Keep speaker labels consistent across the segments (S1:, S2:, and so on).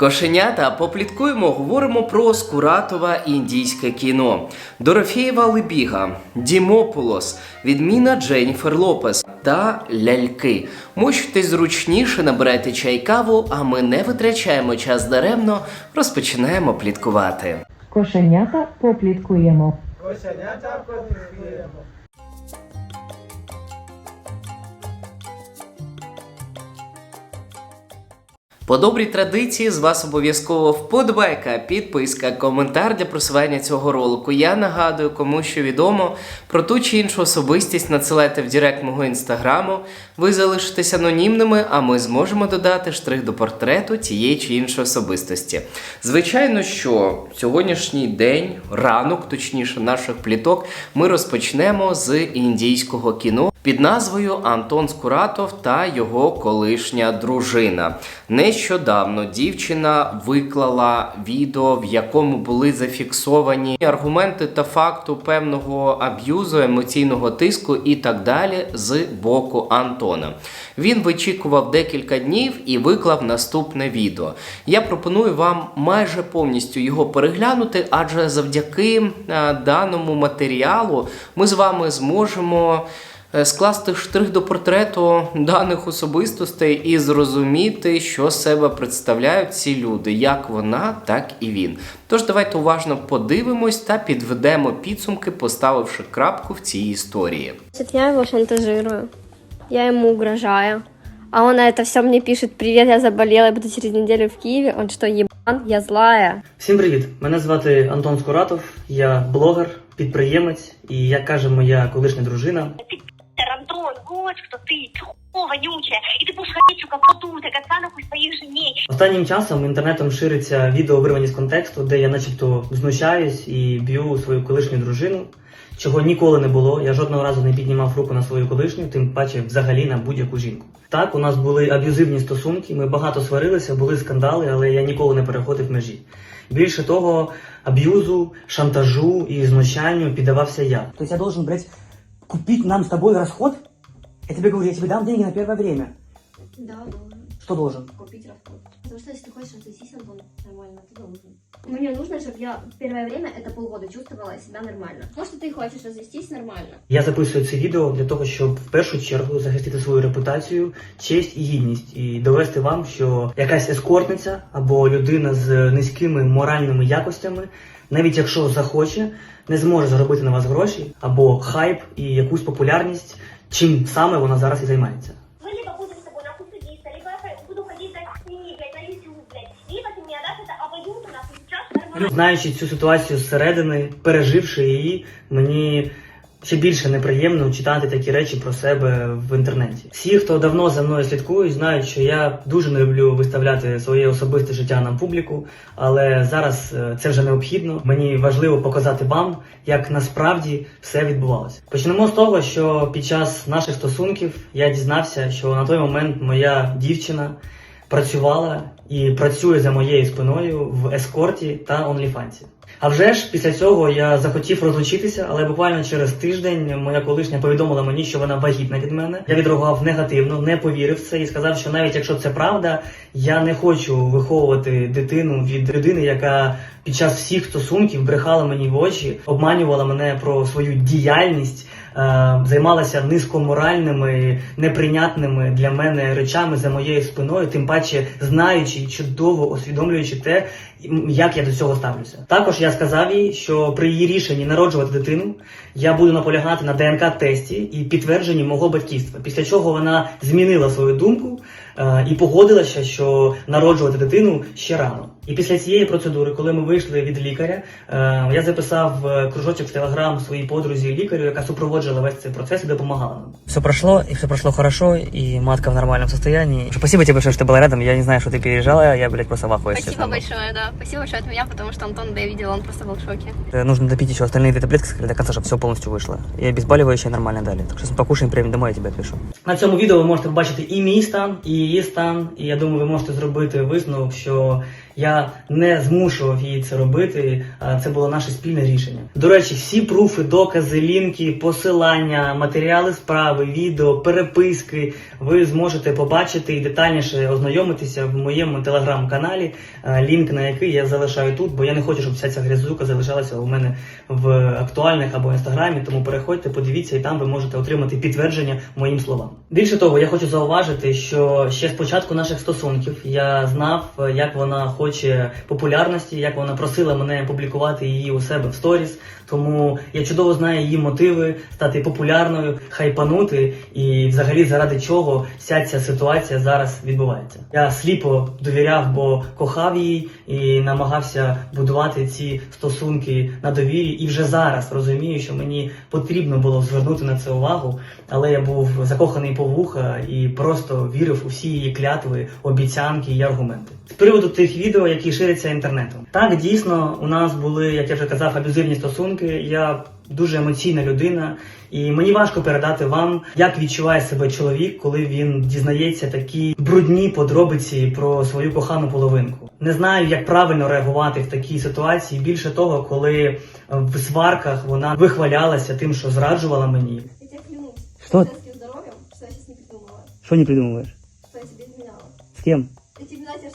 S1: Кошенята попліткуємо, говоримо про Скуратова індійське кіно, Дорофєєва Лебіга, Дімопулос, відміна Дженніфер Лопес та ляльки. Мощуйтесь зручніше, набирайте чай каву, а ми не витрачаємо час даремно, розпочинаємо пліткувати.
S2: Кошенята попліткуємо. Кошенята попліткуємо.
S1: По добрій традиції з вас обов'язково вподобайка, підписка, коментар для просування цього ролику. Я нагадую, кому що відомо про ту чи іншу особистість надсилайте в Директ мого інстаграму. Ви залишитесь анонімними, а ми зможемо додати штрих до портрету тієї чи іншої особистості. Звичайно, що сьогоднішній день, ранок, точніше, наших пліток, ми розпочнемо з індійського кіно під назвою Антон Скуратов та його колишня дружина. Нещодавно дівчина виклала відео, в якому були зафіксовані аргументи та факту певного аб'юзу, емоційного тиску і так далі з боку Антона. Він вичікував декілька днів і виклав наступне відео. Я пропоную вам майже повністю його переглянути, адже завдяки е, даному матеріалу ми з вами зможемо скласти штрих до портрету даних особистостей і зрозуміти, що себе представляють ці люди, як вона, так і він. Тож давайте уважно подивимось та підведемо підсумки, поставивши крапку в цій історії.
S3: Я его шантажирую, я ему угрожаю. А он на это все мне пишет, привет, я заболела, я буду через неделю в Киеве. Он что, ебан? Я злая.
S4: Всім привіт! Мене звати Антон Скуратов, я блогер, підприємець і, як каже моя колишня дружина,
S5: Питер, Антон, вот кто ты, тьфу, вонючая, и ты будешь ходить, сука, поту, так отца нахуй своих женей.
S4: Останнім часом інтернетом шириться відео вирвані з контексту, де я начебто знущаюсь і б'ю свою колишню дружину, чого ніколи не було. Я жодного разу не піднімав руку на свою колишню, тим паче взагалі на будь-яку жінку. Так, у нас були аб'юзивні стосунки, ми багато сварилися, були скандали, але я ніколи не переходив межі. Більше того, аб'юзу, шантажу і знущанню піддавався я.
S6: То я должен, блядь, купить нам с тобой расход? Я тебе говорю, я тебе дам деньги на первое время.
S3: Да, должен
S6: Что должен?
S3: купить расход. Потому что если ты хочешь развестись, Антон, нормально, ты должен. Мне нужно, чтобы я в первое время, это полгода, чувствовала себя нормально. Может, ты хочешь развестись нормально.
S4: Я записую це відео для того, щоб в першу чергу захистити свою репутацію, честь і гідність, і довести вам, що якась ескортниця або людина з низькими моральними якостями, навіть якщо захоче, не зможе заробити на вас гроші або хайп і якусь популярність, чим саме вона зараз і займається.
S5: Мы либо будем с тобой нахуй судиться, либо я буду ходить за ними, блядь, на YouTube, блядь. Либо ты мне отдашь это обоюдно, нахуй, сейчас нормально.
S4: Знаючи цю ситуацію зсередини, переживши її, мені ще більше неприємно читати такі речі про себе в інтернеті. Всі, хто давно за мною слідкують, знають, що я дуже не люблю виставляти своє особисте життя на публіку, але зараз е, це вже необхідно. Мені важливо показати вам, як насправді все відбувалося. Почнемо з того, що під час наших стосунків я дізнався, що на той момент моя дівчина працювала і працює за моєю спиною в ескорті та онліфанці. А вже ж після цього я захотів розлучитися, але буквально через тиждень моя колишня повідомила мені, що вона вагітна від мене. Я відреагував негативно, не повірив це і сказав, що навіть якщо це правда, я не хочу виховувати дитину від людини, яка під час всіх стосунків брехала мені в очі, обманювала мене про свою діяльність. Е, Займалася низькоморальними, неприйнятними для мене речами за моєю спиною, тим паче знаючи і чудово усвідомлюючи те, як я до цього ставлюся. Також я сказав їй, що при її рішенні народжувати дитину я буду наполягати на ДНК тесті і підтвердженні мого батьківства. Після чого вона змінила свою думку е, і погодилася, що народжувати дитину ще рано. І після цієї процедури, коли ми вийшли від лікаря, е, я записав е, кружочок в телеграм своїй подрузі лікарю, яка супроводжувала весь цей процес і допомагала нам. Все прошло, и все прошло хорошо, и матка в нормальном состоянии. Спасибо тебе большое, что ты была рядом. Я не знаю, что ты пережила, я, блядь, просто в ахуе, если
S3: Спасибо
S4: честно.
S3: большое, да. Спасибо большое от меня, потому что Антон, да, я видела, он просто был в шоке.
S4: Э, Нужно допить еще остальные две таблетки, сказали, до конца, чтобы все полностью вышло. И обезболивающее нормально дали. Так что покушаем, прямо домой, я тебе отпишу. На цьому відео ви можете побачити і мій стан, і її стан, і я думаю, ви можете зробити висновок, що я не змушував її це робити. Це було наше спільне рішення. До речі, всі пруфи, докази, лінки, посилання, матеріали справи, відео, переписки ви зможете побачити і детальніше ознайомитися в моєму телеграм-каналі, е, лінк на який я залишаю тут, бо я не хочу, щоб вся ця грязюка залишалася у мене в актуальних або інстаграмі. Тому переходьте, подивіться, і там ви можете отримати підтвердження моїм словам. Більше того, я хочу зауважити, що ще з початку наших стосунків я знав, е, як вона хоче популярності, як вона просила мене публікувати її у себе в сторіс. Тому я чудово знаю її мотиви стати популярною, хайпанути і взагалі заради чого вся ця ситуація зараз відбувається. Я сліпо довіряв, бо кохав її і намагався будувати ці стосунки на довірі. І вже зараз розумію, що мені потрібно було звернути на це увагу, але я був закоханий по вуха і просто вірив у всі її клятви, обіцянки і аргументи. З приводу тих відео, які ширяться інтернетом, так дійсно у нас були, як я вже казав, аб'юзивні стосунки. Я дуже емоційна людина, і мені важко передати вам, як відчуває себе чоловік, коли він дізнається такі брудні подробиці про свою кохану половинку. Не знаю, як правильно реагувати в такій ситуації. Більше того, коли в сварках вона вихвалялася тим, що зраджувала мені.
S3: Я тебе клянусь.
S6: Что
S3: я сейчас не придумала.
S6: Что не придумываешь?
S3: Что я тебе изменяла.
S6: С кем?
S3: И тебе,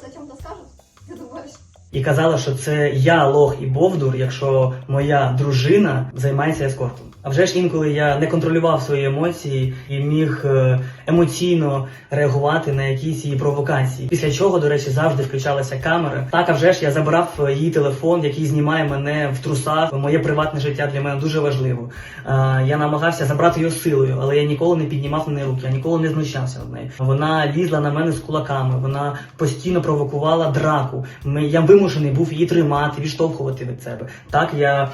S4: І казала, що це я лох і бовдур, якщо моя дружина займається ескортом. А вже ж інколи я не контролював свої емоції і міг е, емоційно реагувати на якісь її провокації. Після чого, до речі, завжди включалася камера. Так, а вже ж я забрав е, її телефон, який знімає мене в трусах. Моє приватне життя для мене дуже важливо. Е, я намагався забрати її силою, але я ніколи не піднімав на неї руки, я ніколи не знущався над нею. Вона лізла на мене з кулаками, вона постійно провокувала драку. Я вимушений був її тримати, відштовхувати від себе. Так, я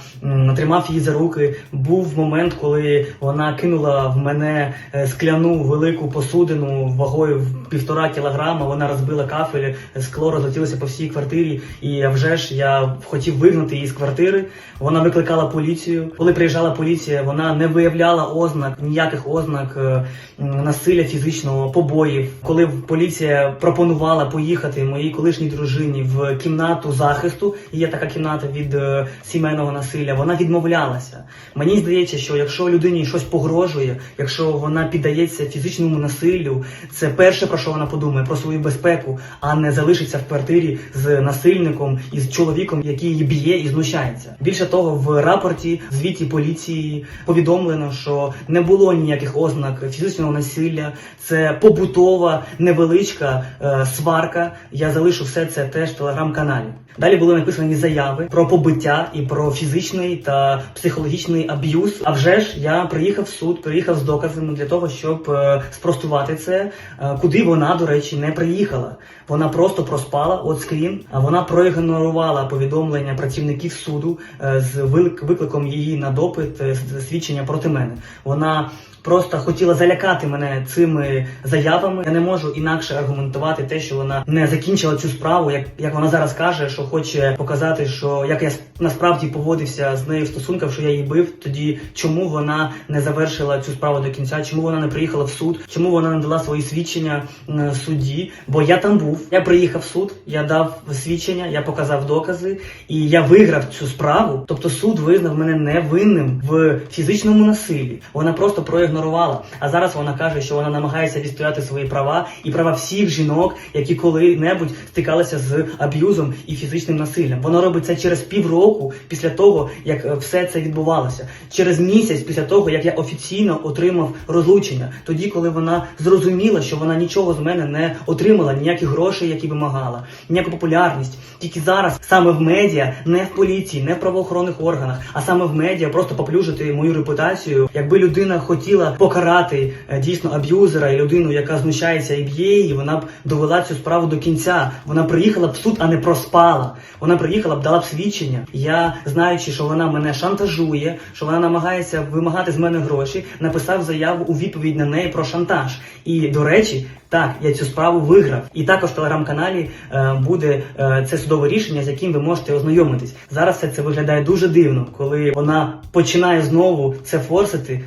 S4: тримав її за руки. Був момент, коли вона кинула в мене е, скляну велику посудину вагою в півтора кілограма. Вона розбила кафель, скло розлетілося по всій квартирі. І вже ж я хотів вигнати її з квартири. Вона викликала поліцію. Коли приїжджала поліція, вона не виявляла ознак, ніяких ознак е, насилля фізичного, побоїв. Коли поліція пропонувала поїхати моїй колишній дружині в кімнату захисту, є така кімната від е, сімейного насилля, вона відмовлялася. Мені здається, що якщо людині щось погрожує, якщо вона піддається фізичному насиллю, це перше про що вона подумає про свою безпеку, а не залишиться в квартирі з насильником і з чоловіком, який її б'є і знущається. Більше того, в рапорті звіті поліції повідомлено, що не було ніяких ознак фізичного насилля. Це побутова невеличка е, сварка. Я залишу все це теж в телеграм-каналі. Далі були написані заяви про побиття і про фізичний та психологічний аб'юз. А вже ж я приїхав в суд, приїхав з доказами для того, щоб е, спростувати це. Е, куди вона, до речі, не приїхала. Вона просто проспала от скрін, а вона проігнорувала повідомлення працівників суду е, з викликом її на допит свідчення проти мене. Вона просто хотіла залякати мене цими заявами. Я не можу інакше аргументувати те, що вона не закінчила цю справу, як, як вона зараз каже, що хоче показати, що як я насправді поводився з нею в стосунках, що я її бив. Тоді чому вона не завершила цю справу до кінця? Чому вона не приїхала в суд? Чому вона не дала свої свідчення м, судді? Бо я там був. Я приїхав в суд, я дав свідчення, я показав докази, і я виграв цю справу. Тобто суд визнав мене невинним в фізичному насиллі. Вона просто проігнорувала. А зараз вона каже, що вона намагається відстояти свої права і права всіх жінок, які коли-небудь стикалися з аб'юзом і фізичним насиллям. Вона робить це через півроку після того, як е, все це відбувалося, через місяць після того, як я офіційно отримав розлучення. Тоді, коли вона зрозуміла, що вона нічого з мене не отримала, ніяких грошей, які вимагала, ніяку популярність. Тільки зараз саме в медіа, не в поліції, не в правоохоронних органах, а саме в медіа просто поплюжити мою репутацію. Якби людина хотіла покарати е, дійсно аб'юзера і людину, яка знущається і б'є її, вона б довела цю справу до кінця. Вона приїхала б в суд, а не проспала. Вона приїхала б, дала б свідчення. Я, знаючи, що вона мене шантажує, що вона намагається вимагати з мене гроші, написав заяву у відповідь на неї про шантаж. І до речі, так, я цю справу виграв. І також в телеграм-каналі е, буде е, це судове рішення, з яким ви можете ознайомитись. Зараз все це виглядає дуже дивно, коли вона починає знову це форсити.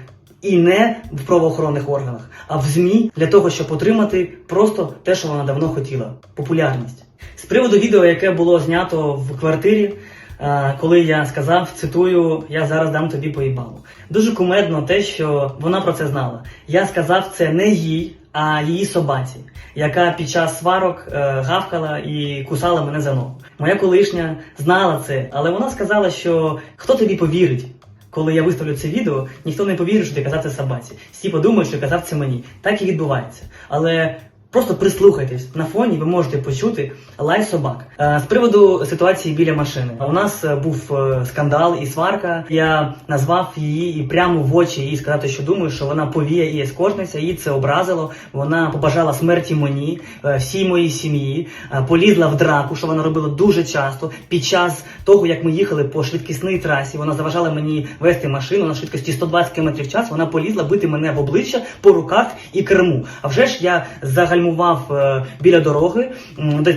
S4: І не в правоохоронних органах, а в ЗМІ для того, щоб отримати просто те, що вона давно хотіла популярність. З приводу відео, яке було знято в квартирі, е, коли я сказав, цитую, я зараз дам тобі поїбалу. Дуже кумедно те, що вона про це знала. Я сказав це не їй, а її собаці, яка під час сварок е, гавкала і кусала мене за ногу. Моя колишня знала це, але вона сказала, що хто тобі повірить. Коли я виставлю це відео, ніхто не повірить, що ти казав це собаці. Всі подумають, що казав це мені. Так і відбувається. Але просто прислухайтесь на фоні, ви можете почути лай собак. Е, з приводу ситуації біля машини. У нас е, був е, скандал і сварка. Я назвав її і прямо в очі їй сказати, що думаю, що вона повія і ескортниця. Її це образило. Вона побажала смерті мені, всій моїй сім'ї, полізла в драку, що вона робила дуже часто. Під час того, як ми їхали по швидкісній трасі, вона заважала мені вести машину на швидкості 120 км в час. Вона полізла бити мене в обличчя по руках і керму. А вже ж я загальмував е, біля дороги,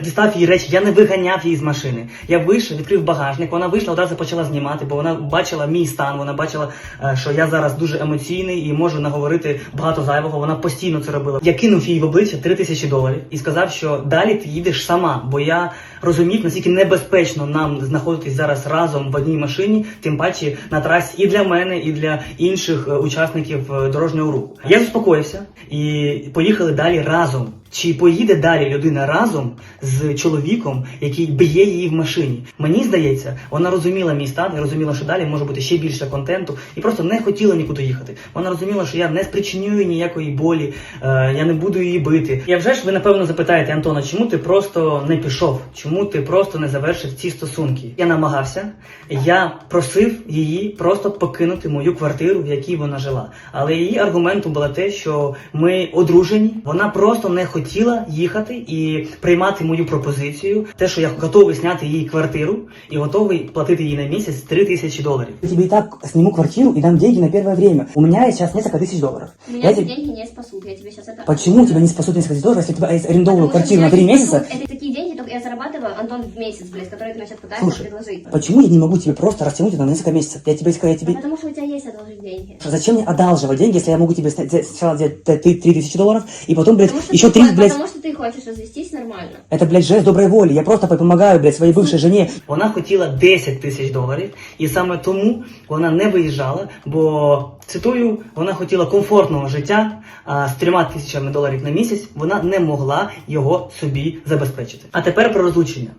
S4: дістав її речі. Я не виганяв її з машини. Я вийшов, відкрив багажник. Вона вийшла одразу почала знімати, бо вона бачила мій стан. Вона бачила, е, що я зараз дуже емоційний і можу наговорити багато зайвого. Вона постійно це робила. Я кинув їй в обличчя 3 тисячі доларів і сказав, що далі ти їдеш сама, бо я розумів, наскільки небезпечно нам знаходитись зараз разом в одній машині, тим паче на трасі і для мене, і для інших е, учасників е, дорожнього руху. Я заспокоївся і поїхали далі разом. Чи поїде далі людина разом з чоловіком, який б'є її в машині? Мені здається, вона розуміла мій стан і розуміла, що далі може бути ще більше контенту, і просто не хотіла нікуди їхати. Вона розуміла, що я не спричинюю ніякої болі, е, я не буду її бити. І вже ж ви напевно запитаєте, Антона, чому ти просто не пішов? Чому ти просто не завершив ці стосунки? Я намагався, я просив її просто покинути мою квартиру, в якій вона жила. Але її аргументом було те, що ми одружені. Вона просто не хотіла хотіла їхати і приймати мою пропозицію, те, що я готовий зняти їй квартиру і готовий платити їй на місяць 3 тисячі доларів.
S6: Я тебе і так зніму квартиру і дам деньги на перше время. У мене зараз несколько тисяч доларів.
S3: Меня
S6: я тебе...
S3: деньги не спасут, я тебе сейчас это...
S6: Почему тебя не спасут несколько тысяч долларов, если я
S3: тебе арендовую
S6: квартиру на
S3: 3
S6: месяца?
S3: Это такие деньги, только я зарабатываю, Антон, в месяц, блядь, который ты мне сейчас пытаешься
S6: Слушай,
S3: предложить.
S6: Почему я не могу тебе просто растянуть это на несколько месяцев? Я тебе скажу я тебе...
S3: Да потому что у тебя есть одолжить деньги.
S6: Зачем мне одалживать деньги, если я могу тебе сначала взять 3 тысячи долларов, и потом, блядь,
S3: Потому
S6: еще
S3: ты
S6: 3
S3: развестись,
S6: блядь.
S3: Потому что ты хочешь развестись нормально.
S6: Это, блядь, жест доброй воли. Я просто допомагаю, блядь, своїй бывшей жене.
S4: Вона хотіла 10 тисяч доларів, і саме тому вона не виїжджала, бо цитую, вона хотіла комфортного життя а з трьома тисячами доларів на місяць. Вона не могла його собі забезпечити. А тепер про розлучення.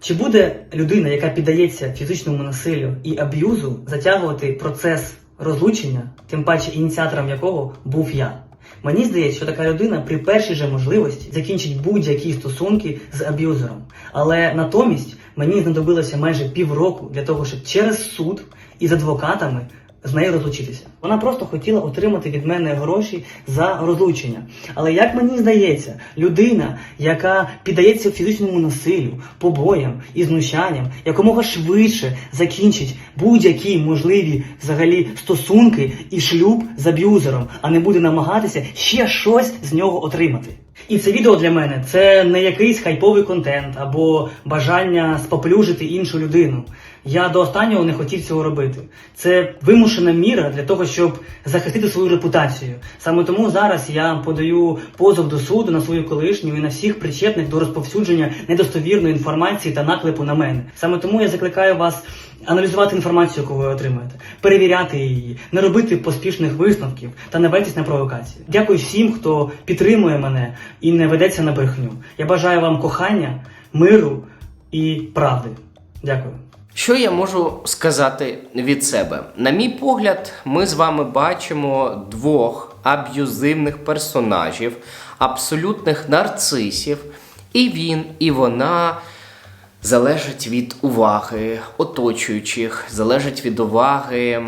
S4: Чи буде людина, яка піддається фізичному насиллю і аб'юзу, затягувати процес розлучення, тим паче ініціатором якого був я? Мені здається, що така людина при першій же можливості закінчить будь-які стосунки з аб'юзером. Але натомість мені знадобилося майже півроку для того, щоб через суд із адвокатами з нею розлучитися. Вона просто хотіла отримати від мене гроші за розлучення. Але як мені здається, людина, яка піддається фізичному насиллю, побоям і знущанням, якомога швидше закінчить будь-які можливі взагалі стосунки і шлюб з аб'юзером, а не буде намагатися ще щось з нього отримати. І це відео для мене це не якийсь хайповий контент або бажання споплюжити іншу людину. Я до останнього не хотів цього робити. Це вимушена міра для того, щоб захистити свою репутацію. Саме тому зараз я подаю позов до суду на свою колишню і на всіх причетних до розповсюдження недостовірної інформації та наклепу на мене. Саме тому я закликаю вас аналізувати інформацію, яку ви отримуєте, перевіряти її, не робити поспішних висновків та не ведетесь на провокації. Дякую всім, хто підтримує мене і не ведеться на брехню. Я бажаю вам кохання, миру і правди. Дякую.
S1: Що я можу сказати від себе? На мій погляд, ми з вами бачимо двох аб'юзивних персонажів, абсолютних нарцисів. І він, і вона залежать від уваги оточуючих, залежать від уваги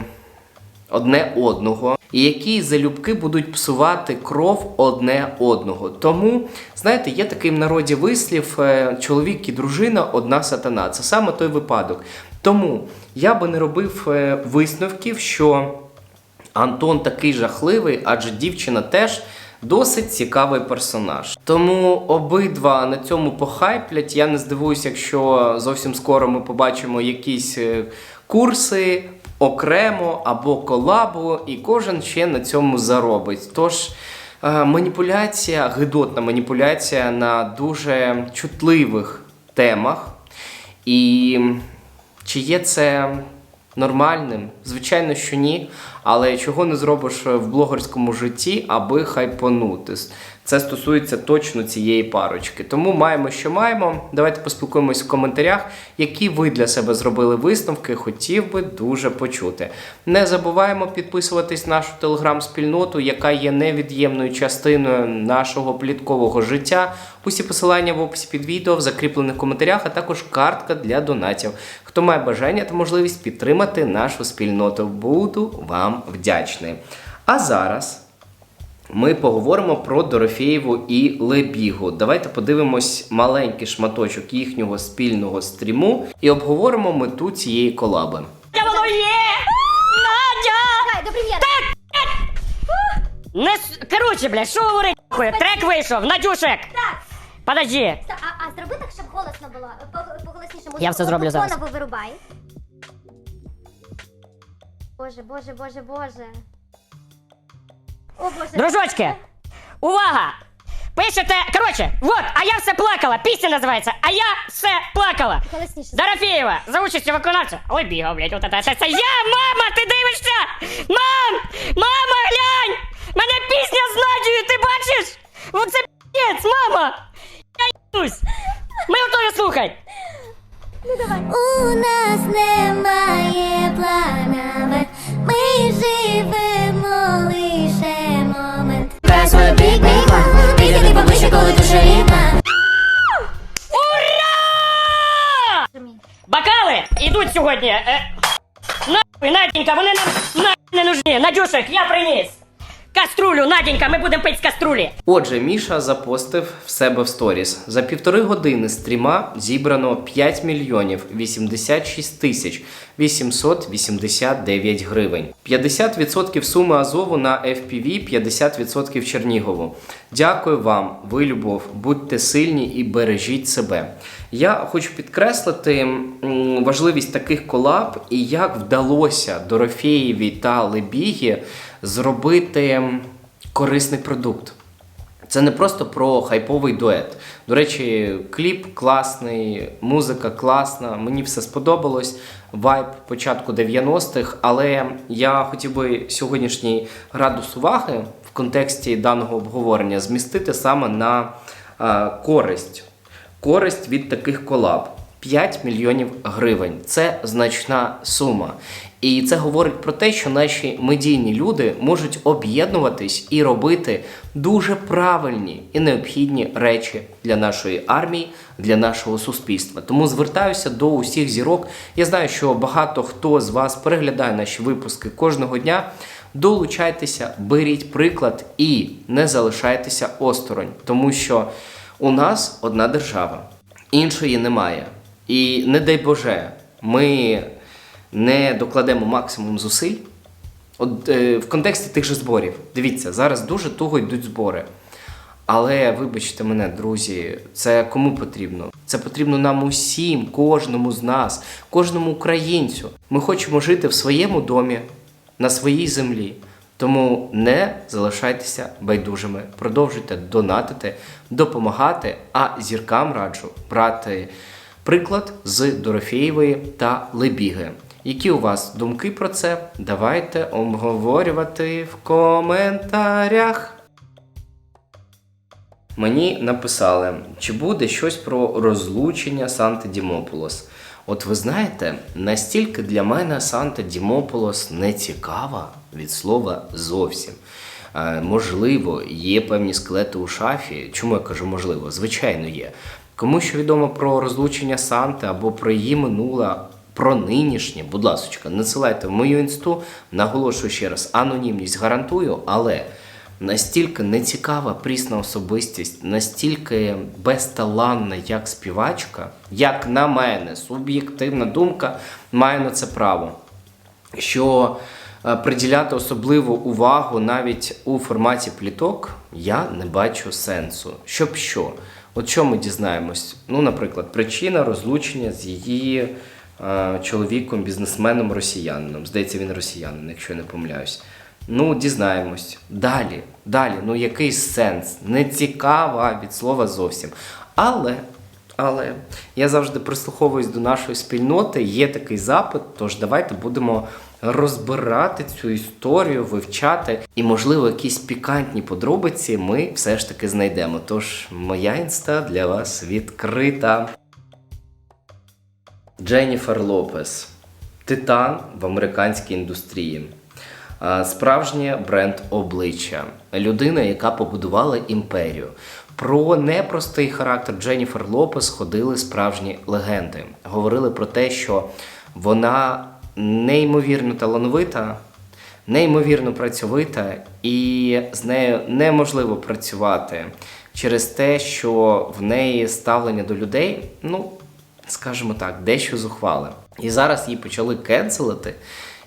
S1: одне одного, і які залюбки будуть псувати кров одне одного. Тому, знаєте, є такий в народі вислів: е, чоловік і дружина одна сатана. Це саме той випадок. Тому я би не робив е, висновків, що Антон такий жахливий, адже дівчина теж. Досить цікавий персонаж. Тому обидва на цьому похайплять. Я не здивуюся, якщо зовсім скоро ми побачимо якісь е, курси окремо або колабо, і кожен ще на цьому заробить. Тож е, маніпуляція, гидотна маніпуляція на дуже чутливих темах. І чи є це нормальним? Звичайно, що ні. Але чого не зробиш в блогерському житті, аби хайпонути? Це стосується точно цієї парочки. Тому маємо, що маємо. Давайте поспілкуємось в коментарях, які ви для себе зробили висновки. Хотів би дуже почути. Не забуваємо підписуватись на нашу телеграм-спільноту, яка є невід'ємною частиною нашого пліткового життя. Усі посилання в описі під відео, в закріплених коментарях, а також картка для донатів. Хто має бажання та можливість підтримати нашу спільноту, буду вам вдячний. А зараз. Ми поговоримо про Дорофєєву і Лебігу. Давайте подивимось маленький шматочок їхнього спільного стріму і обговоримо мету цієї колаби.
S7: воно є! Надя!
S3: Привет!
S7: Не с... Короче, блядь, що говорить? нахуй? Трек вийшов, Надюшек!
S8: Так,
S7: Подожди.
S8: а, а зроби так, щоб голосно було, по- поголосніше музику.
S7: Я все зроблю зараз.
S8: Фонову вирубай. Боже, боже, боже, боже. О, боже.
S7: Дружочки, увага! Пишете, короче, вот, а я все плакала, пісня називається, а я все плакала.
S8: Голосніше.
S7: Дорофеєва, за участю виконавця. Ой, бігав, блядь, от це, це, я, мама, ти дивишся? Мам! Мама, глянь! Мене пісня з Надією, ти бачиш? Оце піць, мама! Я їбусь! Ми готові слухай!
S8: У нас немає планами, ми живемо лише big big Підійди поближче, коли дуже рідна.
S7: Ура! Бокали ідуть сьогодні. Е, нахуй, Наденька, вони нам нахуй не нужні. Надюшек, я приніс. Каструлю, Наденька, ми будемо пити з каструлі.
S1: Отже, Міша запостив в себе в сторіс. За півтори години стріма зібрано 5 мільйонів 86 тисяч 889 гривень. 50% суми Азову на FPV, 50% Чернігову. Дякую вам, ви любов, будьте сильні і бережіть себе. Я хочу підкреслити важливість таких колаб і як вдалося Дорофеєві та Лебігі зробити корисний продукт. Це не просто про хайповий дует. До речі, кліп класний, музика класна, мені все сподобалось. Вайб початку 90-х, але я хотів би сьогоднішній градус уваги в контексті даного обговорення змістити саме на е, користь. Користь від таких колаб 5 мільйонів гривень. Це значна сума. І це говорить про те, що наші медійні люди можуть об'єднуватись і робити дуже правильні і необхідні речі для нашої армії, для нашого суспільства. Тому звертаюся до усіх зірок. Я знаю, що багато хто з вас переглядає наші випуски кожного дня. Долучайтеся, беріть приклад і не залишайтеся осторонь, тому що у нас одна держава, іншої немає. І не дай Боже, ми не докладемо максимум зусиль. От е, в контексті тих же зборів. Дивіться, зараз дуже туго йдуть збори. Але вибачте мене, друзі, це кому потрібно? Це потрібно нам усім, кожному з нас, кожному українцю. Ми хочемо жити в своєму домі, на своїй землі. Тому не залишайтеся байдужими, продовжуйте донатити, допомагати, а зіркам раджу брати приклад з Дорофєєвої та Лебіги. Які у вас думки про це? Давайте обговорювати в коментарях. Мені написали, чи буде щось про розлучення Санти Дімополос. От ви знаєте, настільки для мене Санта Дімополос не цікава від слова зовсім. Е, можливо, є певні скелети у шафі. Чому я кажу можливо? Звичайно, є. Кому що відомо про розлучення Санти або про її минуле, про нинішнє, будь ласка, надсилайте в мою інсту, наголошую ще раз, анонімність гарантую, але настільки нецікава прісна особистість, настільки безталанна як співачка, як на мене, суб'єктивна думка, має на це право. Що е, приділяти особливу увагу навіть у форматі пліток я не бачу сенсу. Щоб що? От що ми дізнаємось? Ну, наприклад, причина розлучення з її е, чоловіком, бізнесменом, росіянином. Здається, він росіянин, якщо я не помиляюсь. Ну, дізнаємось. Далі, далі, ну який сенс? Не цікава від слова зовсім. Але, але я завжди прислуховуюсь до нашої спільноти, є такий запит, тож давайте будемо розбирати цю історію, вивчати, і, можливо, якісь пікантні подробиці ми все ж таки знайдемо. Тож моя інста для вас відкрита. Дженніфер Лопес. Титан в американській індустрії. Справжнє бренд обличчя. Людина, яка побудувала імперію. Про непростий характер Дженніфер Лопес ходили справжні легенди. Говорили про те, що вона неймовірно талановита, неймовірно працьовита, і з нею неможливо працювати через те, що в неї ставлення до людей, ну, скажімо так, дещо зухвале. І зараз її почали кенселити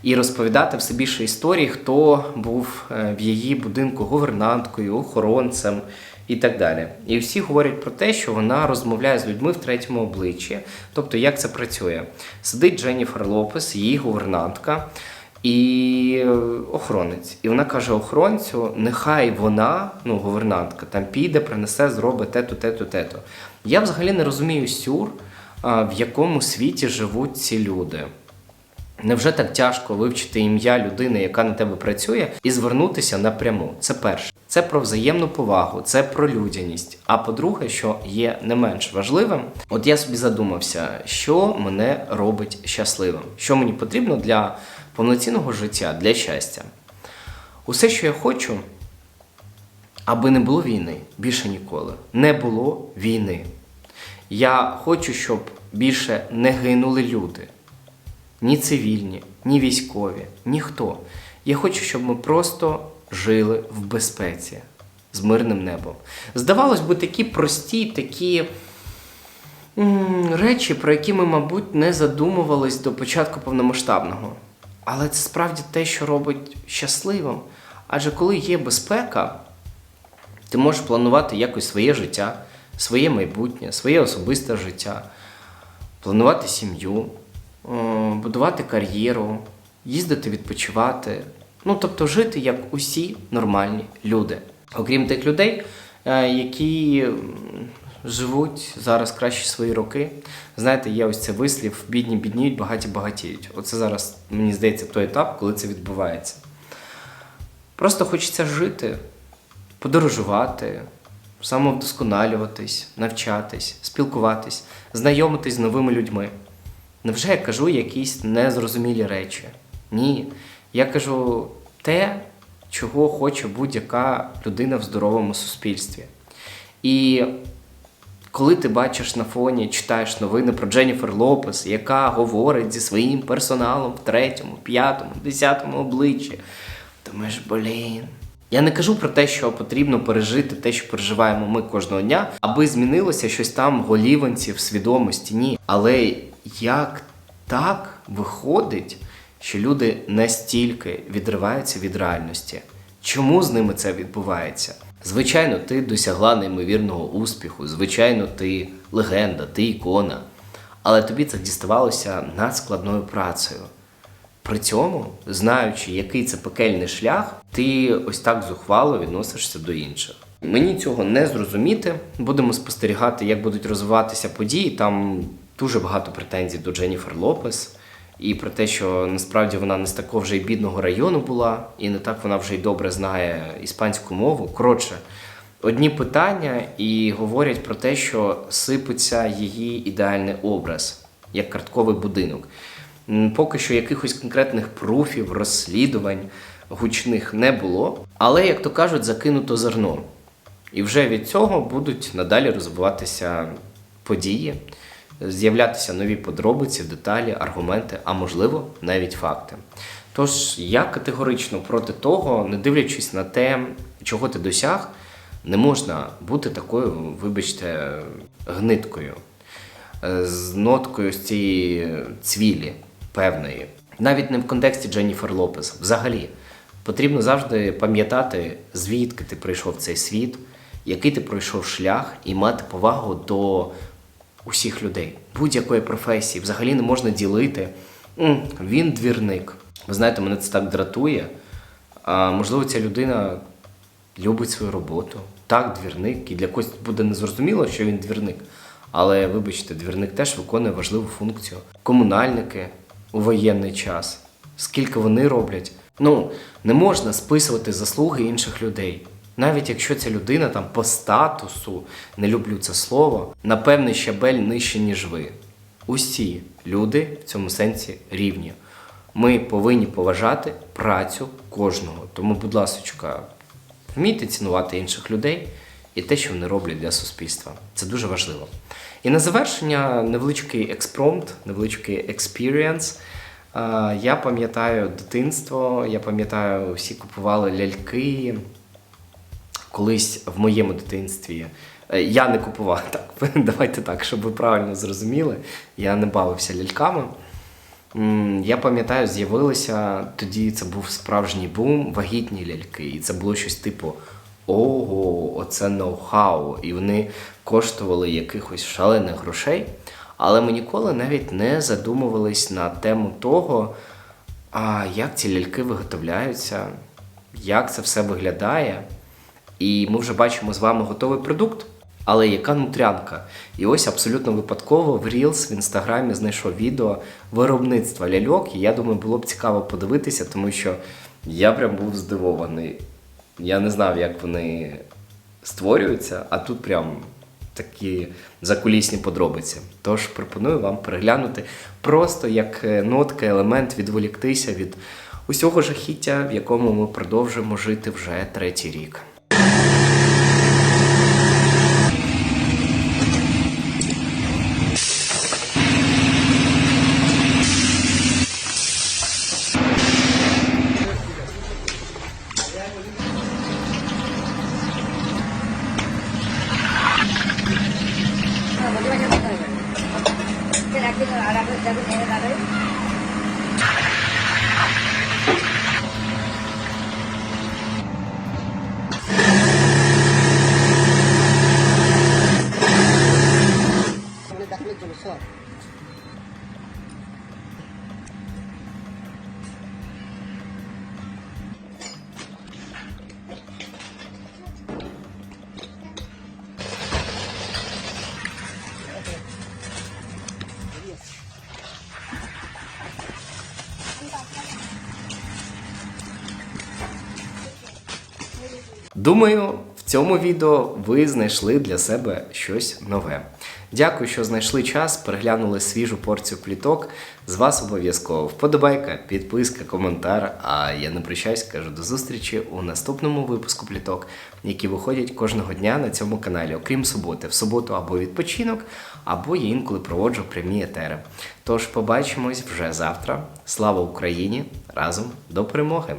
S1: і розповідати все більше історій, хто був е, в її будинку гувернанткою, охоронцем і так далі. І всі говорять про те, що вона розмовляє з людьми в третьому обличчі. Тобто, як це працює? Сидить Дженніфер Лопес, її гувернантка. І охоронець. І вона каже охоронцю, нехай вона, ну, гувернантка, там піде, принесе, зробить те-то, те-то, те-то. Я взагалі не розумію сюр, в якому світі живуть ці люди. Невже так тяжко вивчити ім'я людини, яка на тебе працює, і звернутися напряму? Це перше. Це про взаємну повагу, це про людяність. А по-друге, що є не менш важливим, от я собі задумався, що мене робить щасливим, що мені потрібно для повноцінного життя, для щастя. Усе, що я хочу, аби не було війни більше ніколи. Не було війни. Я хочу, щоб більше не гинули люди ні цивільні, ні військові, ніхто. Я хочу, щоб ми просто жили в безпеці з мирним небом. Здавалось би, такі прості, такі речі, про які ми, мабуть, не задумувались до початку повномасштабного. Але це справді те, що робить щасливим. Адже коли є безпека, ти можеш планувати якось своє життя, своє майбутнє, своє особисте життя, планувати сім'ю, будувати кар'єру, їздити відпочивати. Ну, тобто жити як усі нормальні люди. Окрім тих людей, е, які живуть зараз кращі свої роки. Знаєте, є ось цей вислів: бідні бідніють, багаті багатіють. Оце зараз, мені здається, той етап, коли це відбувається. Просто хочеться жити, подорожувати, самовдосконалюватись, навчатись, спілкуватись, знайомитись з новими людьми. Невже я кажу якісь незрозумілі речі? Ні. Я кажу те, чого хоче будь-яка людина в здоровому суспільстві. І коли ти бачиш на фоні, читаєш новини про Дженніфер Лопес, яка говорить зі своїм персоналом в третьому, п'ятому, десятому обличчі, думаєш, блін. Я не кажу про те, що потрібно пережити те, що переживаємо ми кожного дня, аби змінилося щось там в голіванці, в свідомості. Ні. Але як так виходить, що люди настільки відриваються від реальності? Чому з ними це відбувається? Звичайно, ти досягла неймовірного успіху, звичайно, ти легенда, ти ікона. Але тобі це діставалося надскладною працею. При цьому, знаючи, який це пекельний шлях, ти ось так зухвало відносишся до інших. Мені цього не зрозуміти. Будемо спостерігати, як будуть розвиватися події. Там дуже багато претензій до Дженніфер Лопес. І про те, що насправді вона не з такого вже й бідного району була, і не так вона вже й добре знає іспанську мову. Коротше, одні питання і говорять про те, що сипеться її ідеальний образ, як картковий будинок. Поки що якихось конкретних пруфів, розслідувань гучних не було, але, як то кажуть, закинуто зерно. І вже від цього будуть надалі розвиватися події, з'являтися нові подробиці, деталі, аргументи, а можливо, навіть факти. Тож я категорично проти того, не дивлячись на те, чого ти досяг, не можна бути такою, вибачте, гниткою, е, з ноткою з цієї цвілі певної. Навіть не в контексті Дженніфер Лопес. Взагалі, потрібно завжди пам'ятати, звідки ти прийшов в цей світ, який ти пройшов шлях, і мати повагу до усіх людей, будь-якої професії, взагалі не можна ділити. Він двірник. Ви знаєте, мене це так дратує. А можливо, ця людина любить свою роботу. Так, двірник, і для когось буде незрозуміло, що він двірник. Але вибачте, двірник теж виконує важливу функцію. Комунальники у воєнний час. Скільки вони роблять? Ну, не можна списувати заслуги інших людей. Навіть якщо ця людина там по статусу, не люблю це слово, на певний щабель нижче, ніж ви. Усі люди в цьому сенсі рівні. Ми повинні поважати працю кожного. Тому, будь ласка, вмійте цінувати інших людей і те, що вони роблять для суспільства. Це дуже важливо. І на завершення невеличкий експромт, невеличкий експірієнс. Я пам'ятаю дитинство, я пам'ятаю, всі купували ляльки. Колись в моєму дитинстві е, я не купував так. Давайте так, щоб ви правильно зрозуміли. Я не бавився ляльками. Я пам'ятаю, з'явилися тоді це був справжній бум, вагітні ляльки. І це було щось типу: ого, оце ноу-хау. І вони коштували якихось шалених грошей. Але ми ніколи навіть не задумувались на тему того, а як ці ляльки виготовляються, як це все виглядає. І ми вже бачимо з вами готовий продукт. Але яка нутрянка? І ось абсолютно випадково в Reels в інстаграмі знайшов відео виробництва ляльок. І я думаю, було б цікаво подивитися, тому що я прям був здивований. Я не знав, як вони створюються, а тут прям такі закулісні подробиці. Тож пропоную вам переглянути просто як е, нотка, елемент, відволіктися від усього жахіття, в якому ми продовжуємо жити вже третій рік. Думаю, в цьому відео ви знайшли для себе щось нове. Дякую, що знайшли час, переглянули свіжу порцію пліток. З вас обов'язково вподобайка, підписка, коментар. А я не прощаюсь, кажу до зустрічі у наступному випуску пліток, які виходять кожного дня на цьому каналі, окрім суботи. В суботу або відпочинок, або я інколи проводжу прямі етери. Тож побачимось вже завтра. Слава Україні! Разом до перемоги!